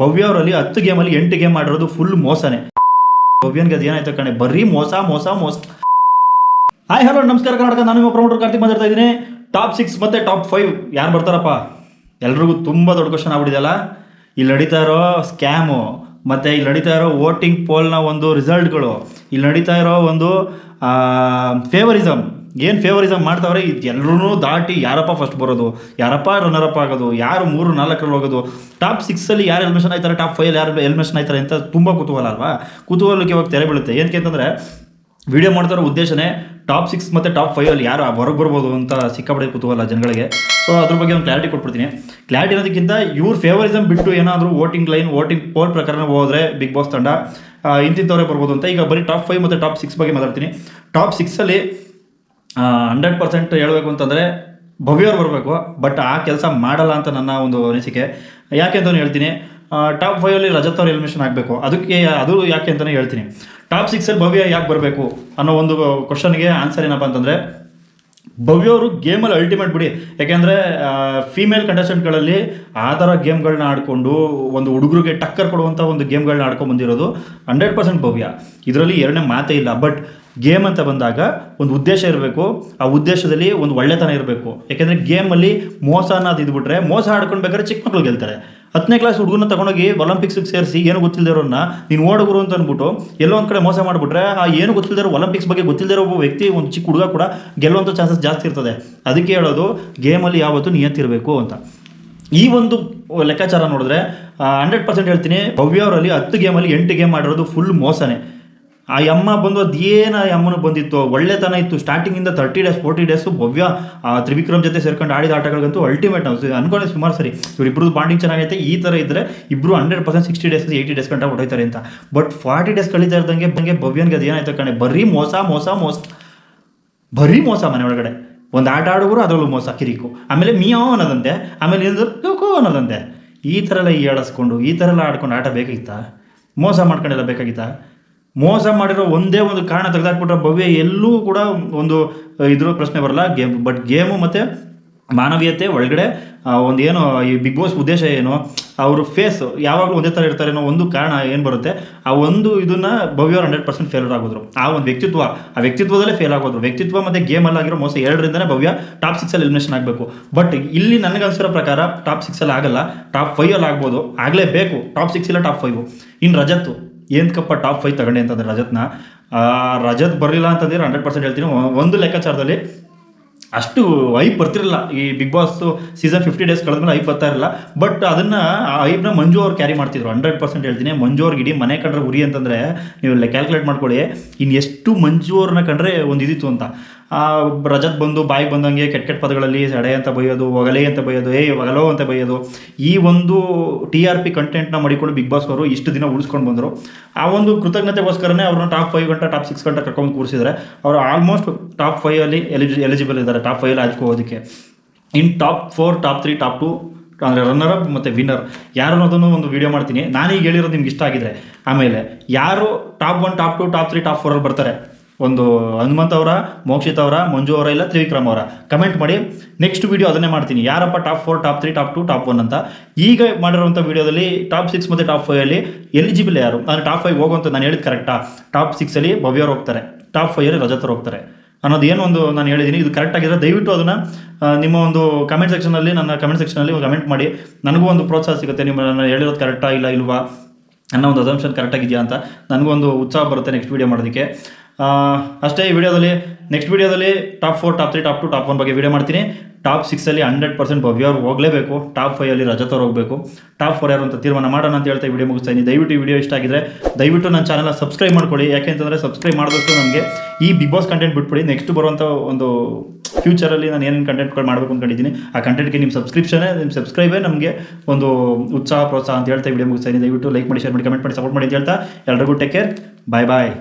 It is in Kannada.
ಭವ್ಯ ಅವರಲ್ಲಿ ಹತ್ತು ಗೇಮಲ್ಲಿ ಎಂಟು ಗೇಮ್ ಆಡಿರೋದು ಫುಲ್ ಮೋಸನೇ. ಭವ್ಯನ್ಗೆ ಅದು ಏನಾಯ್ತು ಕಣೆ? ಬರೀ ಮೋಸ ಮೋಸ ಮೋಸ. ಹಾಯ್ ಹಲೋ ನಮಸ್ಕಾರ ಕರ್ನಾಟಕ. ನಾನು ನಿಮ್ಮ ಪ್ರಮೋಟರ್ ಕಾರ್ತಿಕ್ ಮಾತಾಡ್ತಾ ಇದ್ದೀನಿ. ಟಾಪ್ ಸಿಕ್ಸ್ ಮತ್ತೆ ಟಾಪ್ ಫೈವ್ ಯಾರು ಬರ್ತಾರಪ್ಪ? ಎಲ್ರಿಗೂ ತುಂಬ ದೊಡ್ಡ ಕ್ವಶನ್ ಆಗ್ಬಿಟ್ಟಿದೆಯಲ್ಲ ಇಲ್ಲಿ ನಡೀತಾ ಇರೋ ಸ್ಕ್ಯಾಮು ಮತ್ತು ಇಲ್ಲಿ ನಡೀತಾ ಇರೋ ವೋಟಿಂಗ್ ಪೋಲ್ನ ಒಂದು ರಿಸಲ್ಟ್ಗಳು ಇಲ್ಲಿ ನಡೀತಾ ಇರೋ ಒಂದು ಫೇವರಿಸಮ್ ಏನು ಫೇವರಿಸಮ್ ಮಾಡ್ತಾವ್ರೆ? ಇದು ಎಲ್ಲರೂ ದಾಟಿ ಯಾರಪ್ಪ ಫಸ್ಟ್ ಬರೋದು? ಯಾರಪ್ಪ ರನ್ನರ್ ಅಪ್ ಆಗೋದು? ಯಾರು ಮೂರು, ನಾಲ್ಕರಲ್ಲಿ ಹೋಗೋದು? ಟಾಪ್ ಸಿಕ್ಸಲ್ಲಿ ಯಾರು ಎಲ್ಮಿಷನ್ ಆಯ್ತಾರೆ? ಟಾಪ್ ಫೈವ್ ಯಾರು ಎಲ್ಮಿಷನ್ ಆಯ್ತಾರೆ ಅಂತ ತುಂಬ ಕುತೂಹಲ ಅಲ್ವಾ? ಕುತೂಹಲಕ್ಕೆ ಇವಾಗ ತೆರೆ ಬೀಳುತ್ತೆ. ಏನಕ್ಕೆ ಅಂತಂದರೆ ವಿಡಿಯೋ ಮಾಡ್ತಾರೋ ಉದ್ದೇಶನೇ ಟಾಪ್ ಸಿಕ್ಸ್ ಮತ್ತು ಟಾಪ್ ಫೈವಲ್ಲಿ ಯಾರು ಹೊರಗೆ ಬರ್ಬೋದು ಅಂತ ಸಿಕ್ಕಾಪಟ್ಟೆ ಕುತೂಹಲ ಜನಗಳಿಗೆ. ಸೊ ಅದ್ರ ಬಗ್ಗೆ ಒಂದು ಕ್ಲಾರಿಟಿ ಕೊಟ್ಬಿಡ್ತೀನಿ. ಕ್ಲಾರಿಟಿ ಅನ್ನೋದಕ್ಕಿಂತ ಇವ್ರ ಫೇವರಿಸಮ್ ಬಿಟ್ಟು ಏನಾದರೂ ವೋಟಿಂಗ್ ಲೈನ್ ವೋಟಿಂಗ್ ಪೋಲ್ ಪ್ರಕಾರ ಹೋದರೆ ಬಿಗ್ ಬಾಸ್ ತಂಡ ಇಂತಿಂಥವ್ರೇ ಬರ್ಬೋದು ಅಂತ. ಈಗ ಬರೀ ಟಾಪ್ ಫೈವ್ ಮತ್ತು ಟಾಪ್ ಸಿಕ್ಸ್ ಬಗ್ಗೆ ಮಾತಾಡ್ತೀನಿ. ಟಾಪ್ ಸಿಕ್ಸಲ್ಲಿ ಹಂಡ್ರೆಡ್ ಪರ್ಸೆಂಟ್ ಹೇಳಬೇಕು ಅಂತಂದರೆ ಭವ್ಯವ್ರು ಬರಬೇಕು ಬಟ್ ಆ ಕೆಲಸ ಮಾಡಲ್ಲ ಅಂತ ನನ್ನ ಒಂದು ಅನಿಸಿಕೆ. ಯಾಕೆ ಅಂತಲೂ ಹೇಳ್ತೀನಿ ಟಾಪ್ ಫೈವಲ್ಲಿ ರಜತ್ ಅವ್ರು ಎಲಿಮಿನೇಷನ್ ಆಗಬೇಕು. ಅದಕ್ಕೆ ಅದು ಯಾಕೆ ಅಂತಲೇ ಹೇಳ್ತೀನಿ. ಟಾಪ್ ಸಿಕ್ಸಲ್ಲಿ ಭವ್ಯ ಯಾಕೆ ಬರಬೇಕು ಅನ್ನೋ ಒಂದು ಕ್ವಶನ್ಗೆ ಆನ್ಸರ್ ಏನಪ್ಪ ಅಂತಂದರೆ ಭವ್ಯವರು ಗೇಮಲ್ಲಿ ಅಲ್ಟಿಮೇಟ್ ಬಿಡಿ. ಯಾಕೆಂದರೆ ಫೀಮೇಲ್ ಕಂಟೆಸ್ಟೆಂಟ್ಗಳಲ್ಲಿ ಆ ಥರ ಗೇಮ್ಗಳನ್ನ ಆಡಿಕೊಂಡು ಒಂದು ಹುಡುಗರಿಗೆ ಟಕ್ಕರ್ ಕೊಡುವಂಥ ಒಂದು ಗೇಮ್ಗಳನ್ನ ಆಡ್ಕೊಂಡು ಬಂದಿರೋದು ಹಂಡ್ರೆಡ್ ಪರ್ಸೆಂಟ್ ಭವ್ಯ. ಇದರಲ್ಲಿ ಎರಡನೇ ಮಾತೇ ಇಲ್ಲ. ಬಟ್ ಗೇಮ್ ಅಂತ ಬಂದಾಗ ಒಂದು ಉದ್ದೇಶ ಇರಬೇಕು. ಆ ಉದ್ದೇಶದಲ್ಲಿ ಒಂದು ಒಳ್ಳೆತನ ಇರಬೇಕು. ಯಾಕೆಂದರೆ ಗೇಮಲ್ಲಿ ಮೋಸ ಅನ್ನೋದು ಇದ್ಬಿಟ್ರೆ ಮೋಸ ಆಡ್ಕೊಂಡು ಬೇಕಾದ್ರೆ ಚಿಕ್ಕ ಮಕ್ಕಳು ಗೆಲ್ತಾರೆ. ಹತ್ತನೇ ಕ್ಲಾಸ್ ಹುಡುಗನ ತಗೊಂಡೋಗಿ ಒಲಿಂಪಿಕ್ಸ್ಗೆ ಸೇರಿಸಿ ಏನು ಗೊತ್ತಿಲ್ಲದಿರೋನ್ನ ನೀನು ಓಡಗುರು ಅಂತ ಅಂದ್ಬಿಟ್ಟು ಎಲ್ಲೋ ಒಂದು ಕಡೆ ಮೋಸ ಮಾಡಿಬಿಟ್ರೆ, ಆ ಏನು ಗೊತ್ತಿಲ್ಲದಿರೋ ಒಲಿಂಪಿಕ್ಸ್ ಬಗ್ಗೆ ಗೊತ್ತಿಲ್ಲದಿರೋ ಒಬ್ಬ ವ್ಯಕ್ತಿ, ಒಂದು ಚಿಕ್ಕ ಹುಡುಗ ಕೂಡ ಗೆಲ್ಲುವಂಥ ಚಾನ್ಸಸ್ ಜಾಸ್ತಿ ಇರ್ತದೆ. ಅದಕ್ಕೆ ಹೇಳೋದು ಗೇಮಲ್ಲಿ ಯಾವತ್ತೂ ನಿಯತ್ತಿರಬೇಕು ಅಂತ. ಈ ಒಂದು ಲೆಕ್ಕಾಚಾರ ನೋಡಿದ್ರೆ ಹಂಡ್ರೆಡ್ ಪರ್ಸೆಂಟ್ ಹೇಳ್ತೀನಿ, ಭವ್ಯ ಅವರಲ್ಲಿ ಹತ್ತು ಗೇಮಲ್ಲಿ ಎಂಟು ಗೇಮ್ ಮಾಡಿರೋದು ಫುಲ್ ಮೋಸನೇ. ಆ ಯಮ್ಮ ಬಂದು ಅದೇನು ಆ ಯಮ್ಮನ ಬಂದಿತ್ತು, ಒಳ್ಳೆತನ ಇತ್ತು. ಸ್ಟಾರ್ಟಿಂಗಿಂದ thirty days forty days Bhavya Trivikram ಜೊತೆ ಸೇರ್ಕೊಂಡು ಆಡಿದ ಆಟಗಳಿಗಂತೂ ಅಲ್ಟಿಮೇಟ್ ನಾವು ಅನ್ಕೊಂಡೆ ಸುಮಾರು ಸರಿ. ಇವರಿಬ್ರದ್ದು ಬಾಂಡಿಂಗ್ ಚೆನ್ನಾಗೈತೆ. ಈ ಥರ ಇದ್ದರೆ ಇಬ್ಬರು hundred percent sixty days eighty days ಗಂಟ ಹೊಡೋಯ್ತಾರೆ ಅಂತ. ಬಟ್ ಫಾರ್ಟಿ ಡೇಸ್ ಕಳೀತಾ ಇದ್ದಂಗೆ ಬಂಗೆ ಭವ್ಯನ್ಗೆ ಅದೇನಾಯ್ತು ಕಣೆ. ಬರೀ ಮೋಸ ಮೋಸ ಮೋಸ. ಬರೀ ಮೋಸ ಮನೆ ಒಳಗಡೆ. ಒಂದು ಆಟ ಆಡುವರು ಅದರಲ್ಲೂ ಮೋಸ, ಕಿರಿಕು. ಆಮೇಲೆ ಮಿಯೋ ಅನ್ನೋದಂತೆ. ಆಮೇಲೆ ಏನು ಕೋ ಅನ್ನೋದಂತೆ. ಈ ಥರ ಎಲ್ಲ ಹೇಳಿಸ್ಕೊಂಡು ಈ ಥರ ಎಲ್ಲ ಆಡ್ಕೊಂಡು ಆಟ ಬೇಕಾಗಿತ್ತಾ ಮೋಸ ಮಾಡ್ಕೊಂಡೆಲ್ಲ ಬೇಕಾಗಿತ್ತಾ? ಮೋಸ ಮಾಡಿರೋ ಒಂದೇ ಒಂದು ಕಾರಣ ತೆಗೆದಾಕ್ಬಿಟ್ರೆ ಭವ್ಯ ಎಲ್ಲೂ ಕೂಡ ಒಂದು ಇದ್ರ ಪ್ರಶ್ನೆ ಬರಲ್ಲ. ಗೇಮ್ ಬಟ್ ಗೇಮು ಮತ್ತು ಮಾನವೀಯತೆ ಒಳಗಡೆ ಒಂದು ಏನು, ಈ ಬಿಗ್ ಬಾಸ್ ಉದ್ದೇಶ ಏನು, ಅವರು ಫೇಸ್ ಯಾವಾಗಲೂ ಒಂದೇ ಥರ ಇರ್ತಾರೆ ಅನ್ನೋ ಒಂದು ಕಾರಣ ಏನು ಬರುತ್ತೆ? ಆ ಒಂದು ಇದನ್ನು ಭವ್ಯ ಹಂಡ್ರೆಡ್ ಪರ್ಸೆಂಟ್ ಫೇಲ್ ಆಗೋದ್ರು. ಆ ಒಂದು ವ್ಯಕ್ತಿತ್ವ, ಆ ವ್ಯಕ್ತಿತ್ವದಲ್ಲೇ ಫೇಲ್ ಆಗೋದ್ರು. ವ್ಯಕ್ತಿತ್ವ ಮತ್ತು ಗೇಮಲ್ಲಿ ಆಗಿರೋ ಮೋಸ ಎರಡರಿಂದನೇ ಭವ್ಯ ಟಾಪ್ ಸಿಕ್ಸಲ್ಲಿ ಎಲಿಮಿನೇಷನ್ ಆಗಬೇಕು. ಬಟ್ ಇಲ್ಲಿ ನನಗೆ ಅನ್ಸಿರೋ ಪ್ರಕಾರ ಟಾಪ್ ಸಿಕ್ಸಲ್ಲಿ ಆಗಲ್ಲ. ಟಾಪ್ ಫೈವಲ್ಲಿ ಆಗ್ಬೋದು. ಆಗಲೇಬೇಕು. ಟಾಪ್ ಸಿಕ್ಸ್ ಇಲ್ಲ ಟಾಪ್ ಫೈವು ಇನ್ನು ರಜತ್ತು. ಏನಕ್ಕಪ್ಪ ಟಾಪ್ ಫೈವ್ ತಗೊಂಡೆ ಅಂತಂದ್ರೆ ರಜತ್ನ. ರಜತ್ ಬರಲಿಲ್ಲ ಅಂತಂದ್ರೆ ಹಂಡ್ರೆಡ್ ಪರ್ಸೆಂಟ್ ಹೇಳ್ತೀನಿ. ಒಂದು ಲೆಕ್ಕಾಚಾರದಲ್ಲಿ ಅಷ್ಟು ಐಪ್ ಬರ್ತಿರಲಿಲ್ಲ. ಈ Bigg Boss season fifty days ಕಳೆದ್ಮೇಲೆ hype ಬರ್ತಾ ಇರಲಿಲ್ಲ. ಬಟ್ ಅದನ್ನು ಆ ಐಪ್ನ ಮಂಜು ಅವ್ರು ಕ್ಯಾರಿ ಮಾಡ್ತಿದ್ರು. ಹಂಡ್ರೆಡ್ ಪರ್ಸೆಂಟ್ ಹೇಳ್ತೀನಿ. ಮಂಜು ಅವ್ರಿಗೆ ಇಡೀ ಮನೆ ಕಂಡ್ರೆ ಉರಿ ಅಂತಂದರೆ ನೀವು ಕ್ಯಾಲ್ಕುಲೇಟ್ ಮಾಡ್ಕೊಳ್ಳಿ. ಇನ್ನು ಎಷ್ಟು ಮಂಜು ಅವ್ರನ್ನ ಕಂಡ್ರೆ ಒಂದು ಇದಿತ್ತು ಅಂತ. ರಜತ್ ಬಂದು ಬಾಯಿಗೆ ಬಂದಂಗೆ ಕೆಟ್ಟ ಕೆಟ್ಟ ಪದಗಳಲ್ಲಿ ಸಡೆ ಅಂತ ಬೈಯೋದು ಒಗಲೆ ಅಂತ ಬೈಯೋದು ಏ ಒಗಲೋ ಅಂತ ಬೈಯೋದು ಈ ಒಂದು ಟಿ ಆರ್ ಪಿ ಕಂಟೆಂಟ್ನ ಮಾಡಿಕೊಂಡು ಬಿಗ್ ಬಾಸ್ ಅವರು ಇಷ್ಟು ದಿನ ಉಳಿಸ್ಕೊಂಡು ಬಂದರು. ಆ ಒಂದು ಕೃತಜ್ಞತೆಗೋಸ್ಕರನೇ ಅವ್ರನ್ನ ಟಾಪ್ ಫೈವ್ ಗಂಟೆ ಟಾಪ್ ಸಿಕ್ಸ್ ಗಂಟೆ ಕರ್ಕೊಂಡು ಕೂರಿಸಿದ್ರೆ. ಅವರು ಆಲ್ಮೋಸ್ಟ್ ಟಾಪ್ ಫೈವಲ್ಲಿ ಎಲಿಜಿ ಎಲಿಜಿಬಲ್ ಇದ್ದಾರೆ ಟಾಪ್ ಫೈವಲ್ಲಿ ಆಯ್ಕೋದಕ್ಕೆ in top four top three top two ಅಂದರೆ ರನ್ನರ್ ಅಪ್ ಮತ್ತು ವಿನ್ನರ್ ಯಾರು ಅನ್ನೋದನ್ನು ಒಂದು ವಿಡಿಯೋ ಮಾಡ್ತೀನಿ. ನಾನೀಗ ಹೇಳಿರೋದು ನಿಮ್ಗೆ ಇಷ್ಟ ಆಗಿದ್ರೆ. ಆಮೇಲೆ ಯಾರು top one top two top three top ಫೋರಲ್ಲಿ ಬರ್ತಾರೆ? ಒಂದು ಹನುಮಂತ್ ಅವರ, ಮೋಕ್ಷಿತ್ ಅವರ, ಮಂಜು ಅವರ ಇಲ್ಲ ತ್ರಿವಿಕ್ರಮ್ ಅವರ. ಕಮೆಂಟ್ ಮಾಡಿ. ನೆಕ್ಸ್ಟ್ ವಿಡಿಯೋ ಅದನ್ನೇ ಮಾಡ್ತೀನಿ. ಯಾರಪ್ಪ top four top three top two top one ಅಂತ. ಈಗ ಮಾಡಿರುವಂಥ ವೀಡಿಯೋದಲ್ಲಿ ಟಾಪ್ ಸಿಕ್ಸ್ ಮತ್ತು ಟಾಪ್ ಫೈವಲ್ಲಿ ಎಲಿಜಿಬಲ್ ಯಾರು? ಅಂದರೆ ಟಾಪ್ ಫೈವ್ ಹೋಗುವಂತ ನಾನು ಹೇಳಿದ್ದು ಕರೆಕ್ಟಾ ಟಾಪ್ ಸಿಕ್ಸಲ್ಲಿ ಭವ್ಯವ್ರು ಹೋಗ್ತಾರೆ. ಟಾಪ್ ಫೈವಲ್ಲಿ ರಜತರು ಹೋಗ್ತಾರೆ. ಅನ್ನೋದು ಏನು ಒಂದು ನಾನು ಹೇಳಿದ್ದೀನಿ ಇದು ಕರೆಕ್ಟ್ ಆಗಿದ್ರೆ ದಯವಿಟ್ಟು ಅದನ್ನು ನಿಮ್ಮ ಒಂದು ಕಮೆಂಟ್ ಸೆಕ್ಷನಲ್ಲಿ ನನ್ನ ಕಮೆಂಟ್ ಸೆಕ್ಷನಲ್ಲಿ ಕಮೆಂಟ್ ಮಾಡಿ. ನನಗೂ ಒಂದು ಪ್ರೋತ್ಸಾಹ ಸಿಗುತ್ತೆ. ನಿಮ್ಮ ನಾನು ಹೇಳಿರೋದು ಕರೆಕ್ಟಾ ಇಲ್ಲ, ಇಲ್ವಾ? ಅನ್ನೋ ಒಂದು ಅಸಂಪ್ಷನ್ ಕರೆಕ್ಟಾಗಿದೆಯಾ ಅಂತ. ನನಗೂ ಒಂದು ಉತ್ಸಾಹ ಬರುತ್ತೆ ನೆಕ್ಸ್ಟ್ ವೀಡಿಯೋ ಮಾಡೋದಕ್ಕೆ. ಅಷ್ಟೇ ಈ ವಿಡಿಯೋದಲ್ಲಿ ನೆಕ್ಸ್ಟ್ ವಿಡಿಯೋದಲ್ಲಿ top four top three top two top one ಬಗ್ಗೆ ವಿಡಿಯೋ ಮಾಡ್ತೀನಿ. ಟಾಪ್ ಸಿಕ್ಸಲ್ಲಿ ಹಂಡ್ರೆಡ್ ಪರ್ಸೆಂಟ್ ಭವ್ಯ ಅವ್ರು ಹೋಗಲೇಬೇಕು. ಟಾಪ್ ಫೈವಲ್ಲಿ ರಜತ್ ಅವ್ರು ಹೋಗಬೇಕು ಟಾಪ್ ಫೋರ್ ಯಾರು ಅಂತ ತೀರ್ಮಾನ ಮಾಡೋಣ ಅಂತ ಹೇಳ್ತಾ ವಿಡಿಯೋ ಮುಗಿಸ್ತಾ ಇದ್ದೀನಿ. ದಯವಿಟ್ಟು ವಿಡಿಯೋ ಇಷ್ಟ ಆಗಿದ್ರೆ ದಯವಿಟ್ಟು ನನ್ನ ಚಾನಲ್ನ ಸಬ್ಸ್ಕ್ರೈಬ್ ಮಾಡ್ಕೊಳ್ಳಿ ಯಾಕೆ ಅಂತಂದರೆ ಸಬ್ಸ್ಕ್ರೈಬ್ ಮಾಡಿದಷ್ಟು ನನಗೆ ಈ ಬಿಗ್ ಬಾಸ್ ಕಂಟೆಂಟ್ ಬಿಟ್ಬಿಡಿ. ನೆಕ್ಸ್ಟ್ ಬರುವಂಥ ಒಂದು ಫ್ಯೂಚರಲ್ಲಿ ನಾನು ಏನೇನು ಕಂಟೆಂಟ್ಗಳು ಮಾಡಬೇಕು ಅಂದ್ಕೊಂಡಿದ್ದೀನಿ ಆ ಕಂಟೆಂಟ್ಗೆ ನಿಮ್ಮ ಸಬ್ಸ್ಕ್ರಿಪ್ಷನೇ ನಿಮ್ಮ ಸಬ್ಸ್ಕ್ರೈಬೇ ನಮಗೆ ಒಂದು ಉತ್ಸಾಹ, ಪ್ರೋತ್ಸಾಹ ಅಂತ ಹೇಳ್ತಾ ವಿಡಿಯೋ ಮುಗಿಸ್ತಾ ಇದ್ದೀನಿ. ದಯವಿಟ್ಟು ಲೈಕ್ ಮಾಡಿ ಶೇರ್ ಮಾಡಿ ಕಮೆಂಟ್ ಮಾಡಿ ಸಪೋರ್ಟ್ ಮಾಡಿ ಅಂತ ಹೇಳ್ತಾ. ಎಲ್ರಿಗೂ ಟೇಕ್ ಕೇರ್ ಬಾಯ್ ಬಾಯ್